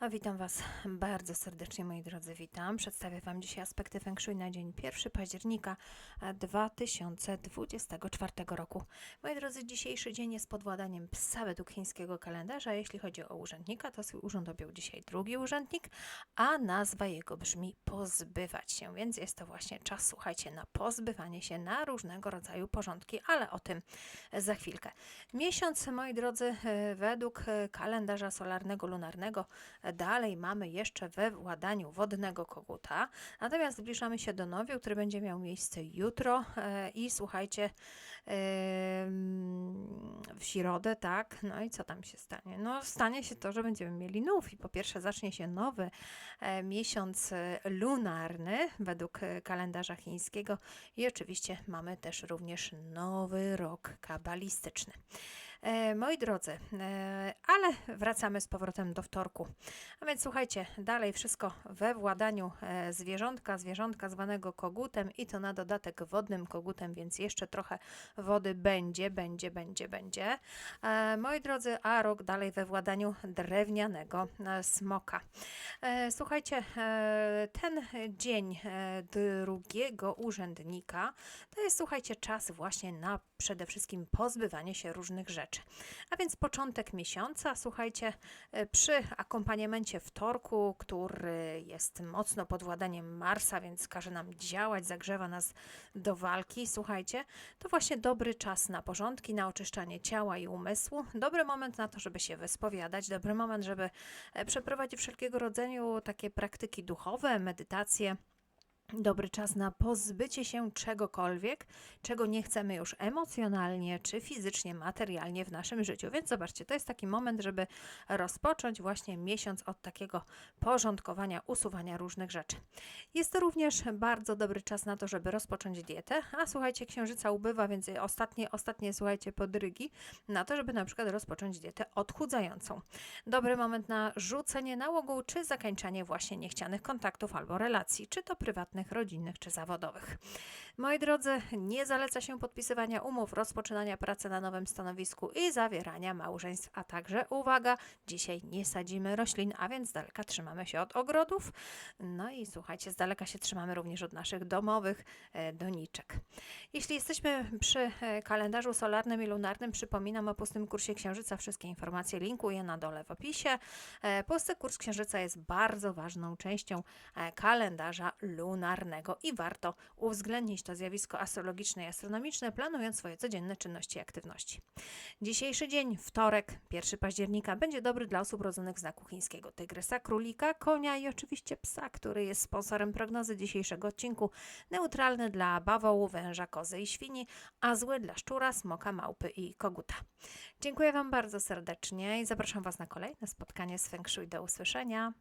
A witam Was bardzo serdecznie, moi drodzy, witam. Przedstawię Wam dzisiaj aspekty Feng Shui na dzień 1 października e, 2024 roku. Moi drodzy, dzisiejszy dzień jest pod władaniem psa według chińskiego kalendarza. Jeśli chodzi o urzędnika, to swój urząd objął dzisiaj drugi urzędnik, a nazwa jego brzmi pozbywać się, więc jest to właśnie czas, słuchajcie, na pozbywanie się na różnego rodzaju porządki, ale o tym za chwilkę. Miesiąc, moi drodzy, e, według e, kalendarza solarnego, lunarnego, e, dalej mamy jeszcze we władaniu wodnego koguta, natomiast zbliżamy się do nowiu, który będzie miał miejsce jutro e, i słuchajcie, w środę, tak, no i co tam się stanie? No stanie się to, że będziemy mieli nów i po pierwsze zacznie się nowy e, miesiąc e, lunarny według kalendarza chińskiego i oczywiście mamy też również nowy rok kabalistyczny. E, moi drodzy, e, ale wracamy z powrotem do wtorku. A więc słuchajcie, dalej wszystko we władaniu e, zwierzątka, zwierzątka zwanego kogutem i to na dodatek wodnym kogutem, więc jeszcze trochę wody będzie, będzie, będzie, będzie. Moi drodzy, a rok dalej we władaniu drewnianego smoka. Słuchajcie, ten dzień drugiego urzędnika to jest, słuchajcie, czas właśnie na przede wszystkim pozbywanie się różnych rzeczy. A więc początek miesiąca, słuchajcie, e, przy akompaniamencie wtorku, który jest mocno pod władaniem Marsa, więc każe nam działać, zagrzewa nas do walki, słuchajcie, to właśnie dobry czas na porządki, na oczyszczanie ciała i umysłu, dobry moment na to, żeby się wyspowiadać, dobry moment, żeby e, przeprowadzić wszelkiego rodzaju takie praktyki duchowe, medytacje. Dobry czas na pozbycie się czegokolwiek, czego nie chcemy już emocjonalnie, czy fizycznie, materialnie w naszym życiu. Więc zobaczcie, to jest taki moment, żeby rozpocząć właśnie miesiąc od takiego porządkowania, usuwania różnych rzeczy. Jest to również bardzo dobry czas na to, żeby rozpocząć dietę. A słuchajcie, księżyca ubywa, więc ostatnie, ostatnie słuchajcie, podrygi na to, żeby na przykład rozpocząć dietę odchudzającą. Dobry moment na rzucenie nałogu, czy zakończenie właśnie niechcianych kontaktów albo relacji, czy to prywatnych, rodzinnych, czy zawodowych. Moi drodzy, nie zaleca się podpisywania umów, rozpoczynania pracy na nowym stanowisku i zawierania małżeństw, a także, uwaga, dzisiaj nie sadzimy roślin, a więc z daleka trzymamy się od ogrodów. No i słuchajcie, z daleka się trzymamy również od naszych domowych e, doniczek. Jeśli jesteśmy przy e, kalendarzu solarnym i lunarnym, przypominam o pustym kursie Księżyca. Wszystkie informacje linkuję na dole w opisie. E, Pusty kurs Księżyca jest bardzo ważną częścią kalendarza lunarnego i warto uwzględnić to zjawisko astrologiczne i astronomiczne, planując swoje codzienne czynności i aktywności. Dzisiejszy dzień, wtorek, 1 października, będzie dobry dla osób rodzonych w znaku chińskiego tygrysa, królika, konia i oczywiście psa, który jest sponsorem prognozy dzisiejszego odcinku. Neutralny dla bawołu, węża, kozy i świni, a zły dla szczura, smoka, małpy i koguta. Dziękuję Wam bardzo serdecznie i zapraszam Was na kolejne spotkanie z Feng Shui. Do usłyszenia.